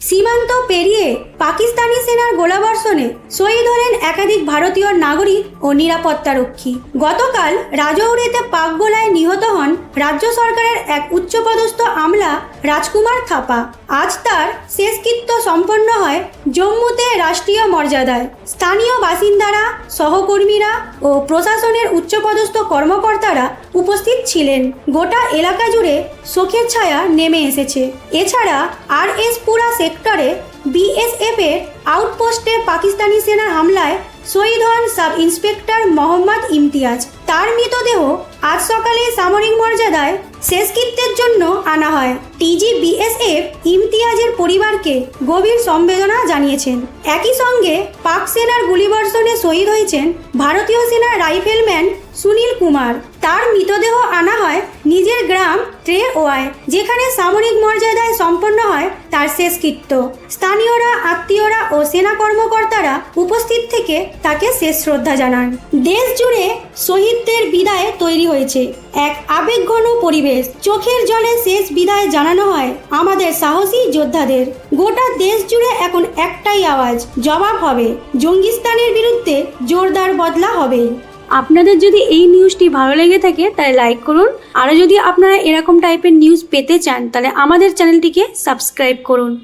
সীমান্ত পেরিয়ে পাকিস্তানি সেনার গোলাবর্ষণে শহীদ হলেন একাধিক ভারতীয় নাগরিক ও নিরাপত্তারক্ষী। গতকাল রাজৌরিতে পাক গোলায় নিহত হন রাজ্য সরকারের এক উচ্চপদস্থ আমলা রাজকুমার থাপা। আজ তার শেষকৃত্য সম্পন্ন হয় জম্মুতে রাষ্ট্রীয় মর্যাদায়। স্থানীয় বাসিন্দারা, সহকর্মীরা ও প্রশাসনের উচ্চপদস্থ কর্মকর্তারা উপস্থিত ছিলেন। গোটা এলাকা জুড়ে শোকের ছায়া নেমে এসেছে। এছাড়া আর এস পুরা সেক্টরে বিএসএফ এর আউটপোস্টে পাকিস্তানি সেনার হামলায় শহীদ হন সাব ইন্সপেক্টর মোহাম্মদ ইমতিয়াজ। তার মৃতদেহ আজ সকালে সামরিক মর্যাদায় শেষকৃত্যের জন্য আনা হয়। টিজি বিএসএফ ইমতিয়াজের পরিবারকে গভীর সম্বেদনা জানিয়েছেন। একই সঙ্গে পাক সেনার গুলিবর্ষণে শহীদ হয়েছেন ভারতীয় সেনার রাইফেলম্যান সুনীল কুমার। তার মৃতদেহ আনা হয় নিজের গ্রাম ট্রে ওয়ায় যেখানে সামরিক মর্যাদায় সম্পন্ন হয় তার শেষকৃত্য। স্থানীয়রা, আত্মীয়রা ও সেনা কর্মকর্তারা উপস্থিত থেকে তাকে শেষ শ্রদ্ধা জানান। দেশ জুড়ে শহীদদের বিদায় তৈরি হয়েছে। এক আবেগঘন পরিবেশ। চোখের জলে শেষ বিদায় জানানো হয় আমাদের সাহসী যোদ্ধাদের। গোটা দেশ জুড়ে এখন একটাই আওয়াজ, জবাব হবে। জঙ্গিস্তানের বিরুদ্ধে জোরদার বদলা হবে আপনাদের যদি এই নিউজটি ভালো লেগে থাকে, তাহলে লাইক করুন। আরও যদি আপনারা এরকম টাইপের নিউজ পেতে চান, তাহলে আমাদের চ্যানেলটিকে সাবস্ক্রাইব করুন।